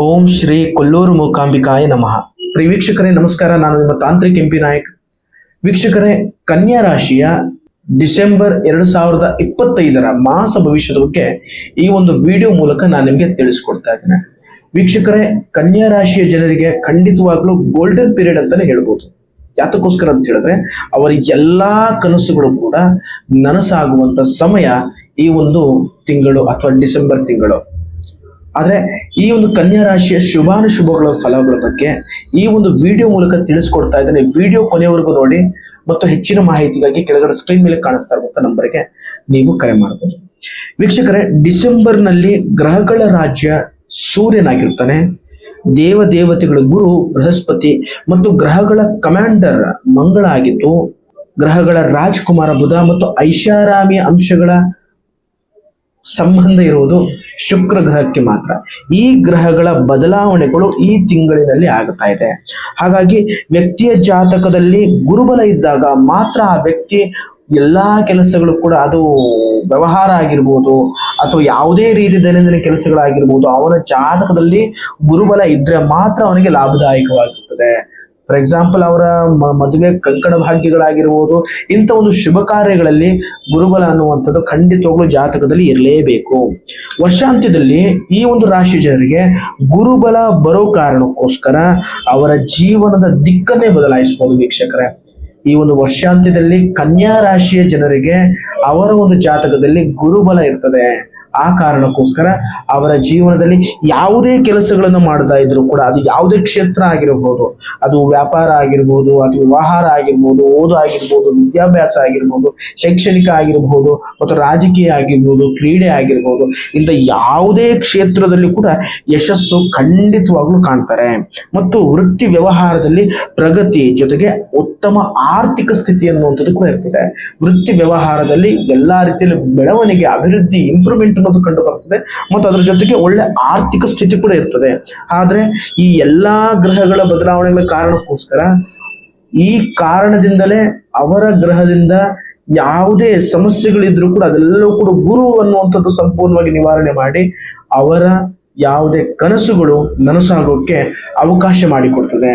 ಓಂ ಶ್ರೀ ಕೊಲ್ಲೂರು ಮೂಕಾಂಬಿಕಾಯ ನಮಃ. ಪ್ರಿಯ ವೀಕ್ಷಕರೇ, ನಮಸ್ಕಾರ. ನಾನು ನಿಮ್ಮ ತಾಂತ್ರಿಕ ಎಂಪಿ ನಾಯಕ್. ವೀಕ್ಷಕರೇ, ಕನ್ಯಾ ರಾಶಿಯ ಡಿಸೆಂಬರ್ ಎರಡು ಸಾವಿರದ ಇಪ್ಪತ್ತೈದರ ಮಾಸ ಭವಿಷ್ಯದ ಬಗ್ಗೆ ಈ ಒಂದು ವಿಡಿಯೋ ಮೂಲಕ ನಾನು ನಿಮಗೆ ತಿಳಿಸ್ಕೊಡ್ತಾ ಇದ್ದೇನೆ. ವೀಕ್ಷಕರೇ, ಕನ್ಯಾ ರಾಶಿಯ ಜನರಿಗೆ ಖಂಡಿತವಾಗ್ಲೂ ಗೋಲ್ಡನ್ ಪೀರಿಯಡ್ ಅಂತಾನೆ ಹೇಳ್ಬೋದು. ಯಾತಕ್ಕೋಸ್ಕರ ಅಂತ ಹೇಳಿದ್ರೆ, ಅವರ ಎಲ್ಲಾ ಕನಸುಗಳು ಕೂಡ ನನಸಾಗುವಂತ ಸಮಯ ಈ ಒಂದು ತಿಂಗಳು ಅಥವಾ ಡಿಸೆಂಬರ್ ತಿಂಗಳು. ಆದ್ರೆ ಈ ಒಂದು ಕನ್ಯಾ ರಾಶಿಯ ಶುಭಾನುಶುಭಗಳ ಫಲಗಳ ಬಗ್ಗೆ ಈ ಒಂದು ವಿಡಿಯೋ ಮೂಲಕ ತಿಳಿಸ್ಕೊಡ್ತಾ ಇದ್ದೇನೆ. ವಿಡಿಯೋ ಕೊನೆಯವರೆಗೂ ನೋಡಿ ಮತ್ತು ಹೆಚ್ಚಿನ ಮಾಹಿತಿಗಾಗಿ ಕೆಳಗಡೆ ಸ್ಕ್ರೀನ್ ಮೇಲೆ ಕಾಣಿಸ್ತಾ ಇರುವಂತ ನಂಬರ್ಗೆ ನೀವು ಕರೆ ಮಾಡಬಹುದು ವೀಕ್ಷಕರೇ ಡಿಸೆಂಬರ್ನಲ್ಲಿ ಗ್ರಹಗಳ ರಾಜ್ಯ ಸೂರ್ಯನಾಗಿರ್ತಾನೆ. ದೇವ ದೇವತೆಗಳ ಗುರು ಬೃಹಸ್ಪತಿ ಮತ್ತು ಗ್ರಹಗಳ ಕಮಾಂಡರ್ ಮಂಗಳ ಆಗಿದ್ದು, ಗ್ರಹಗಳ ರಾಜ್ಕುಮಾರ ಬುಧ ಮತ್ತು ಐಷಾರಾಮಿ ಅಂಶಗಳ ಸಂಬಂಧ ಇರುವುದು ಶುಕ್ರ ಗ್ರಹಕ್ಕೆ ಮಾತ್ರ. ಈ ಗ್ರಹಗಳ ಬದಲಾವಣೆಗಳು ಈ ತಿಂಗಳಿನಲ್ಲಿ ಆಗ್ತಾ ಇದೆ. ಹಾಗಾಗಿ ವ್ಯಕ್ತಿಯ ಜಾತಕದಲ್ಲಿ ಗುರುಬಲ ಇದ್ದಾಗ ಮಾತ್ರ ಆ ವ್ಯಕ್ತಿ ಎಲ್ಲಾ ಕೆಲಸಗಳು ಕೂಡ ಅದು ವ್ಯವಹಾರ ಆಗಿರ್ಬೋದು, ಅಥವಾ ಯಾವುದೇ ರೀತಿ ದೈನಂದಿನ ಕೆಲಸಗಳಾಗಿರ್ಬೋದು, ಅವನ ಜಾತಕದಲ್ಲಿ ಗುರುಬಲ ಇದ್ರೆ ಮಾತ್ರ ಅವನಿಗೆ ಲಾಭದಾಯಕವಾಗಿರ್ತದೆ. ಫಾರ್ ಎಕ್ಸಾಂಪಲ್ ಅವರ ಮದುವೆ ಕಂಕಣ ಭಾಗ್ಯಗಳಾಗಿರ್ಬೋದು, ಇಂಥ ಒಂದು ಶುಭ ಕಾರ್ಯಗಳಲ್ಲಿ ಗುರುಬಲ ಅನ್ನುವಂಥದ್ದು ಖಂಡಿತವಾಗ್ಲೂ ಜಾತಕದಲ್ಲಿ ಇರಲೇಬೇಕು. ವರ್ಷಾಂತ್ಯದಲ್ಲಿ ಈ ಒಂದು ರಾಶಿ ಜನರಿಗೆ ಗುರುಬಲ ಬರೋ ಕಾರಣಕ್ಕೋಸ್ಕರ ಅವರ ಜೀವನದ ದಿಕ್ಕನ್ನೇ ಬದಲಾಯಿಸಬಹುದು ವೀಕ್ಷಕರೇ. ಈ ಒಂದು ವರ್ಷಾಂತ್ಯದಲ್ಲಿ ಕನ್ಯಾ ರಾಶಿಯ ಜನರಿಗೆ ಅವರ ಒಂದು ಜಾತಕದಲ್ಲಿ ಗುರುಬಲ ಇರ್ತದೆ. ಆ ಕಾರಣಕ್ಕೋಸ್ಕರ ಅವರ ಜೀವನದಲ್ಲಿ ಯಾವುದೇ ಕೆಲಸಗಳನ್ನು ಮಾಡ್ತಾ ಇದ್ರು ಕೂಡ ಅದು ಯಾವುದೇ ಕ್ಷೇತ್ರ ಆಗಿರಬಹುದು ಅದು ವ್ಯಾಪಾರ ಆಗಿರ್ಬೋದು ಅಥವಾ ವ್ಯವಹಾರ ಆಗಿರ್ಬೋದು, ಓದು ಆಗಿರ್ಬೋದು, ವಿದ್ಯಾಭ್ಯಾಸ ಆಗಿರ್ಬೋದು, ಶೈಕ್ಷಣಿಕ ಆಗಿರಬಹುದು ಮತ್ತು ರಾಜಕೀಯ ಆಗಿರ್ಬೋದು, ಕ್ರೀಡೆ ಆಗಿರ್ಬೋದು, ಇಂಥ ಯಾವುದೇ ಕ್ಷೇತ್ರದಲ್ಲಿ ಕೂಡ ಯಶಸ್ಸು ಖಂಡಿತವಾಗ್ಲೂ ಕಾಣ್ತಾರೆ. ಮತ್ತು ವೃತ್ತಿ ವ್ಯವಹಾರದಲ್ಲಿ ಪ್ರಗತಿ ಜೊತೆಗೆ ಉತ್ತಮ ಆರ್ಥಿಕ ಸ್ಥಿತಿ ಅನ್ನುವಂಥದ್ದು ಕೂಡ ಇರ್ತದೆ. ವೃತ್ತಿ ವ್ಯವಹಾರದಲ್ಲಿ ಎಲ್ಲಾ ರೀತಿಯಲ್ಲಿ ಬೆಳವಣಿಗೆ, ಅಭಿವೃದ್ಧಿ ಇಂಪ್ರೂವ್ಮೆಂಟ್ ಅನ್ನೋದು ಕಂಡು ಬರ್ತದೆ. ಮತ್ತು ಅದರ ಜೊತೆಗೆ ಒಳ್ಳೆ ಆರ್ಥಿಕ ಸ್ಥಿತಿ ಕೂಡ ಇರ್ತದೆ. ಆದ್ರೆ ಈ ಎಲ್ಲಾ ಗ್ರಹಗಳ ಬದಲಾವಣೆಗಳ ಕಾರಣಕ್ಕೋಸ್ಕರ ಈ ಕಾರಣದಿಂದಲೇ ಅವರ ಗ್ರಹದಿಂದ ಯಾವುದೇ ಸಮಸ್ಯೆಗಳಿದ್ರೂ ಕೂಡ ಅದೆಲ್ಲವೂ ಕೂಡ ಗುರು ಅನ್ನುವಂಥದ್ದು ಸಂಪೂರ್ಣವಾಗಿ ನಿವಾರಣೆ ಮಾಡಿ ಅವರ ಯಾವುದೇ ಕನಸುಗಳು ನನಸಾಗೋಕ್ಕೆ ಅವಕಾಶ ಮಾಡಿಕೊಡ್ತದೆ.